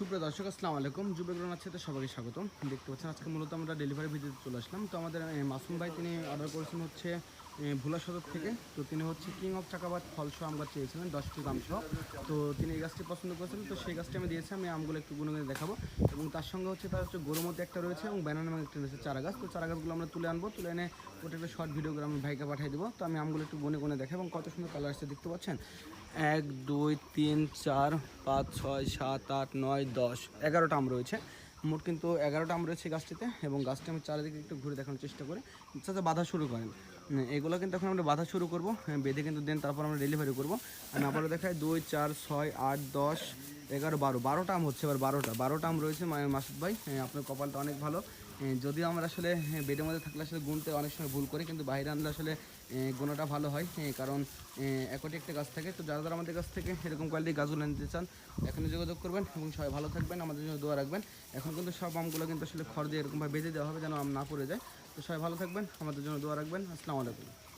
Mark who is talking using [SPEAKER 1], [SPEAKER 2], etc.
[SPEAKER 1] সুপ্রিয় দর্শক আসসালামু আলাইকুম যুবগ্রহণ আছে তো সবাইকে স্বাগতম দেখতে পাচ্ছেন আজকে মূলত আমরা ডেলিভারি ভিডিওতে চলে আসলাম তো আমাদের মাসুম ভাই তিনি অর্ডার করেছেন হচ্ছে ভোলা সদর থেকে তো তিনি হচ্ছে কিং অফ চাকাবাদ ফলসহ আম গাছ চেয়েছিলেন দশটি গামসহ তো তিনি এই গাছটি পছন্দ করেছিলেন তো সেই গাছটি আমি দিয়েছি আমি আমগুলো একটু গুনে দেখাবো এবং তার সঙ্গে হচ্ছে তার হচ্ছে মধ্যে একটা রয়েছে এবং ব্যানানা নামে একটা রয়েছে চারা গাছ তো চারা গাছগুলো আমরা তুলে আনবো তুলে এনে ওটা একটা শর্ট ভিডিও করে আমি ভাইকে পাঠিয়ে দেবো তো আমি আমগুলো একটু গুনে গুনে দেখাবো এবং কত সুন্দর কালার আসছে দেখতে পাচ্ছেন এক দুই তিন চার পাঁচ ছয় সাত আট নয় দশ এগারোটা আম রয়েছে মোট কিন্তু এগারোটা আম রয়েছে গাছটিতে এবং গাছটি আমি চারিদিকে একটু ঘুরে দেখানোর চেষ্টা করে যাতে বাধা শুরু করেন হ্যাঁ, এগুলো কিন্তু এখন আমরা বাঁধা শুরু করবো হ্যাঁ, বেঁধে কিন্তু দেন তারপর আমরা ডেলিভারি করবো আর আবারও দেখায় দুই চার ছয় আট দশ এগারো বারো বারোটা আম হচ্ছে এবার বারোটা বারোটা আম রয়েছে মাসুদ ভাই হ্যাঁ, আপনার কপালটা অনেক ভালো যদিও আমরা আসলে বেডের মধ্যে থাকলে আসলে গুনতে অনেক সময় ভুল করি কিন্তু বাইরে আনলে আসলে গোনাটা ভালো হয় কারণ একটি একটা গাছ থাকে তো যারা যারা আমাদের কাছ থেকে এরকম কোয়ালিটির গাছগুলো নিতে চান এখনই যোগাযোগ করবেন এবং সবাই ভালো থাকবেন আমাদের জন্য দোয়া রাখবেন এখন কিন্তু সব আমগুলো কিন্তু আসলে খড় দিয়ে এরকমভাবে বেঁধে দেওয়া হবে যেন আম না পড়ে যায় তো সবাই ভালো থাকবেন আমাদের জন্য দোয়া রাখবেন আসসালামু আলাইকুম